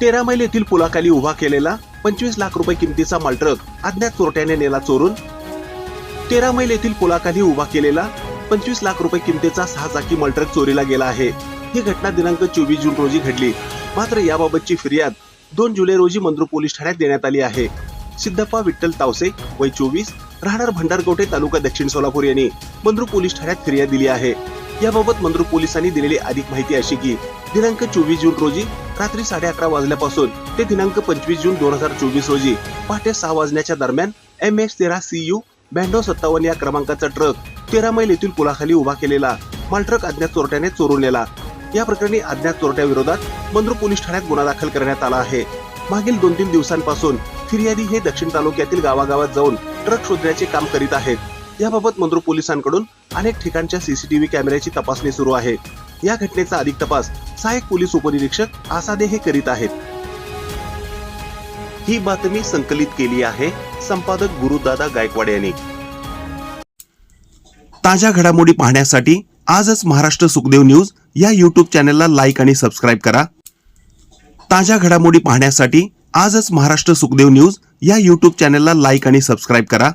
तेरा मैल येथील पुलाखाली उभा केलेला पंचवीस लाख रुपये किमतीचा मालट्रक अज्ञात चोरट्याने नेला चोरून. तेरा मैल येथील पुलाखाली उभा केलेला पंचवीस लाख रुपये किमतीचा सहा चाकी मालट्रक चोरीला गेला आहे. ही घटना दिनांक चोवीस जून रोजी घडली. मात्र याबाबतची फिर्याद दोन जुलै रोजी मंद्रू पोलीस ठाण्यात देण्यात आली आहे. सिद्धप्पा विठ्ठल तावसे वय चोवीस राहणार भंडारकोटे तालुका दक्षिण सोलापूर यांनी मंद्रू पोलीस ठाण्यात फिर्याद दिली आहे. याबाबत मंद्रू पोलिसांनी दिलेली अधिक माहिती अशी की दिनांक चोवीस जून रोजी रात्री साडे अकरा वाजल्यापासून ते दिनांक पंचवीस जून दोन हजार चोवीस रोजी पहाटे सहा वाजण्याच्या दरम्यान एम एस तेरा सी यू ब्याण्णव सत्तावन्न या क्रमांकाचा ट्रक तेरा मैल येथील पुलाखाली उभा केलेला मालट्रक अज्ञात चोरट्याने चोरून नेला. या प्रकरणी अज्ञात चोरट्याविरोधात मंद्रू पोलीस ठाण्यात गुन्हा दाखल करण्यात आला आहे. मागील दोन तीन दिवसांपासून फिर्यादी हे दक्षिण तालुक्यातील गावागावात जाऊन ट्रक शोधण्याचे काम करीत आहेत. याबाबत मंद्रू पोलिसांकडून अनेक ठिकाणच्या सीसीटीव्ही कॅमेऱ्याची तपासणी सुरू आहे. या घटनेचा अधिक तपास सहाय्यक पोलीस उपनिरीक्षक आसादे हे करीत आहेत. ही बातमी संकलित केली आहे संपादक गुरुदादा गायकवाड यांनी. ताज्या घडामोडी पाहण्यासाठी आजच महाराष्ट्र सुखदेव न्यूज या युट्यूब चॅनलला लाईक आणि सबस्क्राईब करा. ताज्या घडामोडी पाहण्यासाठी आजच महाराष्ट्र सुखदेव न्यूज या युट्यूब चॅनलला लाईक आणि सबस्क्राईब करा.